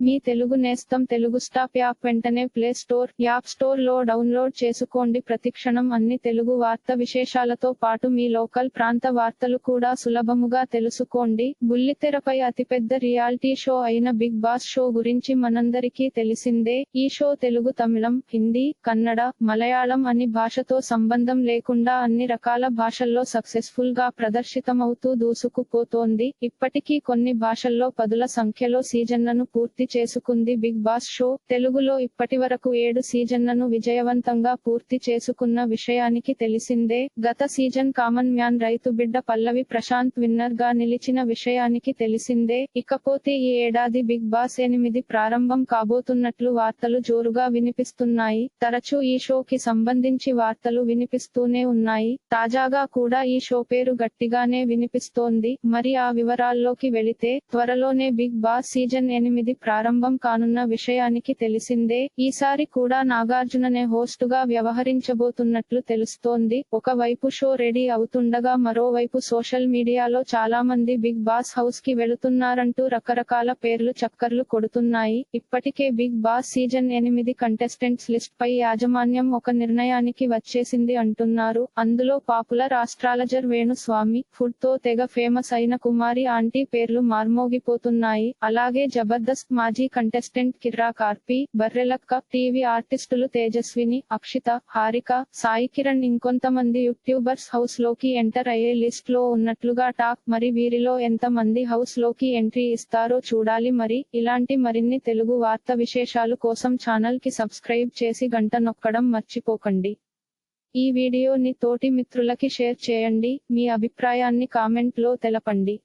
మీ తెలుగు నేస్తం Telugu stop app వెంటనే play store app స్టోర్లో డౌన్లోడ్ చేసుకోండి. ప్రతిక్షణం అన్ని తెలుగు వార్త విశేషాలతో పాటు మీ లోకల్ ప్రాంత వార్తలు కూడా సులభముగా తెలుసుకోండి. బుల్లితెరపై అతిపెద్ద రియాలిటీ షో అయిన బిగ్ బాస్ షో గురించి మనందరికీ తెలిసిందే. ఈ షో తెలుగు తమిళం హిందీ కన్నడ మలయాళం అని భాషతో సంబంధం లేకుండా అన్ని రకాల భాషల్లో సక్సెస్ఫుల్గా ప్రదర్శితమవుతూ దూసుకుపోతోంది. ఇప్పటికీ కొన్ని భాషల్లో పదుల సంఖ్యలో సీజన్లను పూర్తి చేసుకుంది బిగ్ బాస్ షో. తెలుగులో ఇప్పటి వరకు ఏడు సీజన్లను విజయవంతంగా పూర్తి చేసుకున్న విషయానికి తెలిసిందే. గత సీజన్ కామన్ మ్యాన్ రైతు బిడ్డ పల్లవి ప్రశాంత్ విన్నర్గా నిలిచిన విషయానికి తెలిసిందే. ఇకపోతే ఈ ఏడాది బిగ్ బాస్ ఎనిమిది ప్రారంభం కాబోతున్నట్లు వార్తలు జోరుగా వినిపిస్తున్నాయి. తరచూ ఈ షోకి సంబంధించి వార్తలు వినిపిస్తూనే ఉన్నాయి. తాజాగా కూడా ఈ షో పేరు గట్టిగానే వినిపిస్తోంది. మరి ఆ వివరాల్లోకి వెళితే త్వరలోనే బిగ్ బాస్ సీజన్ ఎనిమిది ప్రారంభం కానున్న విషయానికి తెలిసిందే ఈసారి కూడా నాగార్జుననే హోస్ట్గా వ్యవహరించబోతున్నట్లు తెలుస్తోంది. ఒకవైపు షో రెడీ అవుతుండగా మరోవైపు సోషల్ మీడియాలో చాలా మంది బిగ్ బాస్ హౌస్కి వెళుతున్నారంటూ రకరకాల పేర్లు చక్కర్లు కొడుతున్నాయి. ఇప్పటికే బిగ్ బాస్ సీజన్ ఎనిమిది కంటెస్టెంట్స్ లిస్ట్ పై యాజమాన్యం ఒక నిర్ణయానికి వచ్చేసింది అంటున్నారు. అందులో పాపులర్ ఆస్ట్రాలజర్ వేణుస్వామి ఫుడ్తో తెగ ఫేమస్ అయిన కుమారి ఆంటీ పేర్లు మార్మోగిపోతున్నాయి. అలాగే జబర్దస్త్ మాజీ కంటెస్టెంట్ కిర్రా కార్పి బర్రెలక్క టీవీ ఆర్టిస్టులు తేజస్విని అక్షిత హారిక సాయి కిరణ్ ఇంకొంతమంది యూట్యూబర్స్ హౌస్లోకి ఎంటర్ అయ్యే లిస్ట్లో ఉన్నట్లుగా టాక్ మరి వీరిలో ఎంత మంది హౌస్లోకి ఎంట్రీ ఇస్తారో చూడాలి మరి. ఇలాంటి మరిన్ని తెలుగు వార్త విశేషాలు కోసం ఛానల్కి సబ్స్క్రైబ్ చేసి గంట నొక్కడం మర్చిపోకండి. ఈ వీడియోని తోటి మిత్రులకి షేర్ చేయండి. మీ అభిప్రాయాన్ని కామెంట్లో తెలపండి.